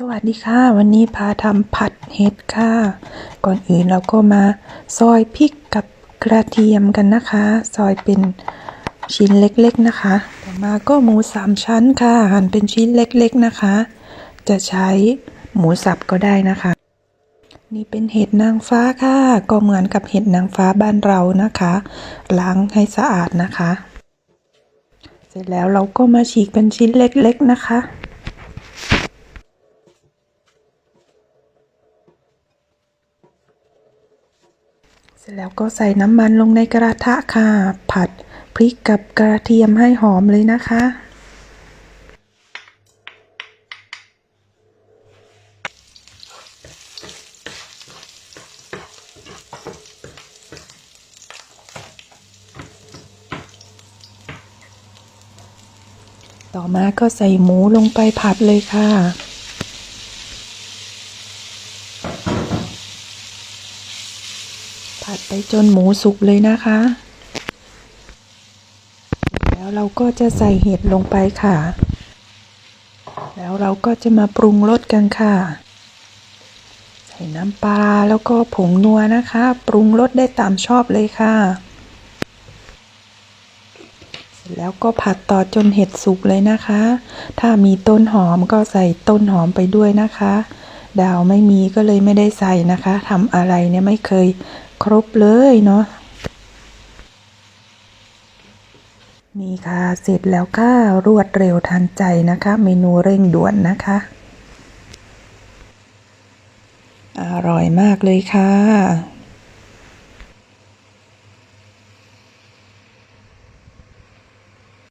สวัสดีค่ะ วันนี้พาทำผัดเห็ดค่ะ ก่อนอื่นเราก็มาซอยพริกกับกระเทียมกันนะคะ ซอยเป็นชิ้นเล็กๆนะคะ ต่อมาก็หมูสามชั้นค่ะ หั่นเป็นชิ้นเล็กๆนะคะ จะใช้หมูสับก็ได้นะคะ นี่เป็นเห็ดนางฟ้าค่ะ ก็เหมือนกับเห็ดนางฟ้าบ้านเรานะคะ ล้างให้สะอาดนะคะ เสร็จแล้วเราก็มาฉีกเป็นชิ้นเล็กๆนะคะ ร็จแล้วก็ใส่น้ำมันลงในกระทะค่ะ ผัดพริกกับกระเทียมให้หอมเลยนะคะ ต่อมาก็ใส่หมูลงไปผัดเลยค่ะ ผัดไปจนหมูสุกเลยนะคะ แล้วเราก็จะใส่เห็ดลงไปค่ะ แล้วเราก็จะมาปรุงรสกันค่ะ ใส่น้ำปลาแล้วก็ผงนัวนะคะ ปรุงรสได้ตามชอบเลยค่ะ เสร็จแล้วก็ผัดต่อจนเห็ดสุกเลยนะคะ ถ้ามีต้นหอมก็ใส่ต้นหอมไปด้วยนะคะดาวไม่มีก็เลยไม่ได้ใส่นะคะทำอะไรเนี่ยไม่เคย ครบเลยเนาะนี่ค่ะ เสร็จแล้วค่ะ รวดเร็วทันใจนะคะ เมนูเร่งด่วนนะคะ อร่อยมากเลยค่ะ